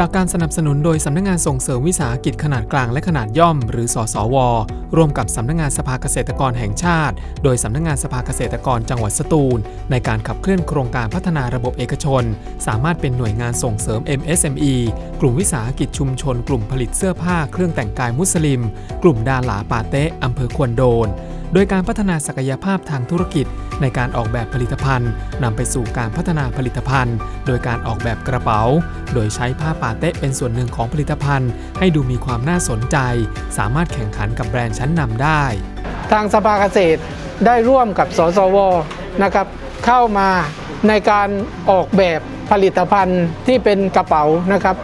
จากการสนับสนุนโดยสำนักงานส่งเสริมวิสาหกิจขนาดกลางและขนาดย่อม หรือ สสว ร่วมกับสำนักงานสภาเกษตรกรแห่งชาติ โดยสำนักงานสภาเกษตรกรจังหวัดสตูล ในการขับเคลื่อนโครงการพัฒนาระบบเอกชน สามารถเป็นหน่วยงานส่งเสริม MSME กลุ่มวิสาหกิจชุมชน กลุ่มผลิตเสื้อผ้าเครื่องแต่งกายมุสลิม กลุ่มดาหลาปาเตะอำเภอควนโดน โดยการพัฒนาศักยภาพทางธุรกิจ ในการออกแบบผลิตภัณฑ์นำไปสู่การพัฒนาผลิตภัณฑ์ โดยการออกแบบกระเป๋า โดยใช้ผ้าปาเต้เป็นส่วนหนึ่งของผลิตภัณฑ์ ให้ดูมีความน่าสนใจ สามารถแข่งขันกับแบรนด์ชั้นนำได้ ทางสภาเกษตรได้ร่วมกับสสวนะครับเข้ามาในการออกแบบผลิตภัณฑ์ที่เป็นกระเป๋านะครับ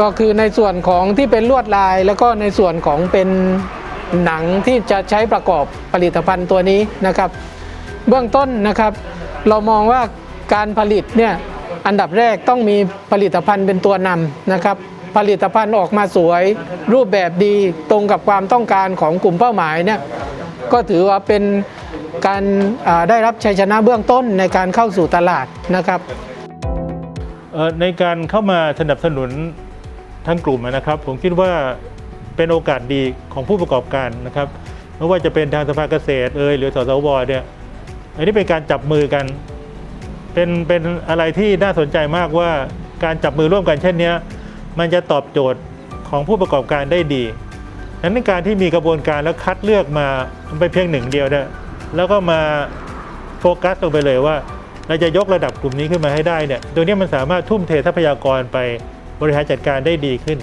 ก็คือในส่วนของที่เป็นลวดลาย แล้วก็ในส่วนของเป็น หนังที่จะใช้ประกอบผลิตภัณฑ์ตัวนี้นะครับ เบื้องต้นนะครับ เรามองว่าการผลิตเนี่ยอันดับแรกต้องมีผลิตภัณฑ์เป็นตัวนำนะครับ ผลิตภัณฑ์ออกมาสวย รูปแบบดีตรงกับความต้องการของกลุ่มเป้าหมายเนี่ยก็ถือว่าเป็นการได้รับชัยชนะเบื้องต้นในการเข้าสู่ตลาดนะครับในการเข้ามาสนับสนุนทั้งกลุ่มนะครับ ผมคิดว่า เป็นโอกาสดีของผู้ประกอบการนะครับไม่ว่าจะเป็นทางสภาเกษตรเอยหรือสสวเนี่ยอันนี้เป็นการจับมือกันเป็นเป็นอะไรที่น่าสนใจมากว่าการจับมือร่วมกันเช่นนี้มันจะตอบโจทย์ของผู้ประกอบการได้ดีนั้นในการที่มีกระบวนการแล้วคัดเลือกมาไปเพียงหนึ่งเดียวเนี่ยแล้วก็มาโฟกัสลงไปเลยว่า เราจะยกระดับกลุ่มนี้ขึ้นมาให้ได้เนี่ยตรงนี้มันสามารถทุ่มเททรัพยากรไปบริหารจัดการได้ดีขึ้น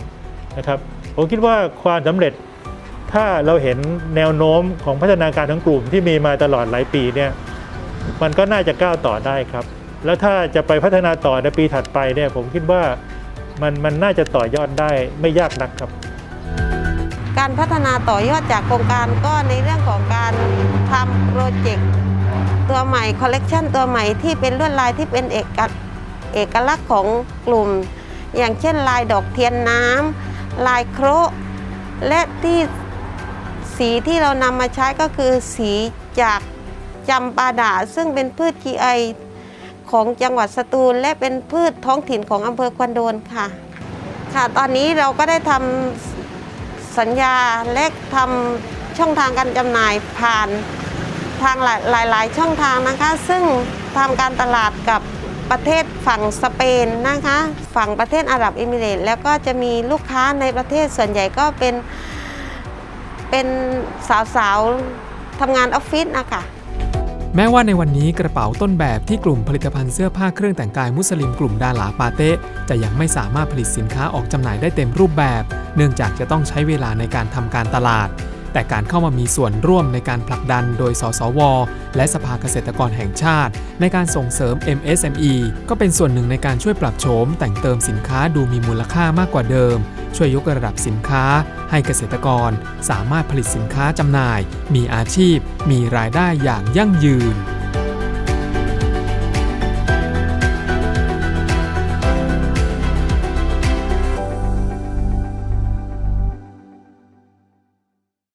นะครับ ผมคิดว่าความสำเร็จ ถ้าเราเห็นแนวโน้มของพัฒนาการทั้งกลุ่มที่มีมาตลอดหลายปีเนี่ยมันก็น่าจะก้าวต่อได้ครับ แล้วถ้าจะไปพัฒนาต่อในปีถัดไปเนี่ยผมคิดว่ามันมันน่าจะต่อยอดได้ไม่ยากนักครับ การพัฒนาต่อยอดจากโครงการก็ในเรื่องของการทำโปรเจกต์ตัวใหม่คอลเลกชันตัวใหม่ที่เป็นลวดลายที่เป็นเอกเอกลักษณ์ของกลุ่ม อย่างเช่นลายดอกเทียนน้ำ ลายโคระและที่สีที่เรานำมาใช้ก็คือสีจากจำปาดาซึ่งเป็นพืช GI ของจังหวัดสตูล และเป็นพืชท้องถิ่นของอำเภอควนโดนค่ะ ค่ะ ตอนนี้เราก็ได้ทำสัญญาและทำช่องทางการจำหน่ายผ่านทางหลายหลายๆช่องทางนะคะ ซึ่งทำการตลาดกับ ประเทศฝั่งสเปนนะคะ ฝั่งประเทศอาหรับเอมิเรตส์แล้วก็จะมีลูกค้าในประเทศส่วนใหญ่ก็เป็นเป็นสาวๆทำงานออฟฟิศนะคะแม้ว่าในวันนี้กระเป๋าต้นแบบที่กลุ่มผลิตภัณฑ์เสื้อผ้าเครื่องแต่งกายมุสลิมกลุ่มดาลาปาเต้จะยังไม่สามารถผลิตสินค้าออกจำหน่ายได้เต็มรูปแบบ เนื่องจากจะต้องใช้เวลาในการทำการตลาด แต่การเข้ามามีส่วนร่วมในการผลักดันโดย สสว และสภาเกษตรกรแห่งชาติ ในการส่งเสริม MSME ก็เป็นส่วนหนึ่งในการช่วยปรับโฉมแต่งเติมสินค้าดูมีมูลค่ามากกว่าเดิม ช่วยยกระดับสินค้า ให้เกษตรกร สามารถผลิตสินค้าจำหน่าย มีอาชีพ มีรายได้อย่างยั่งยืน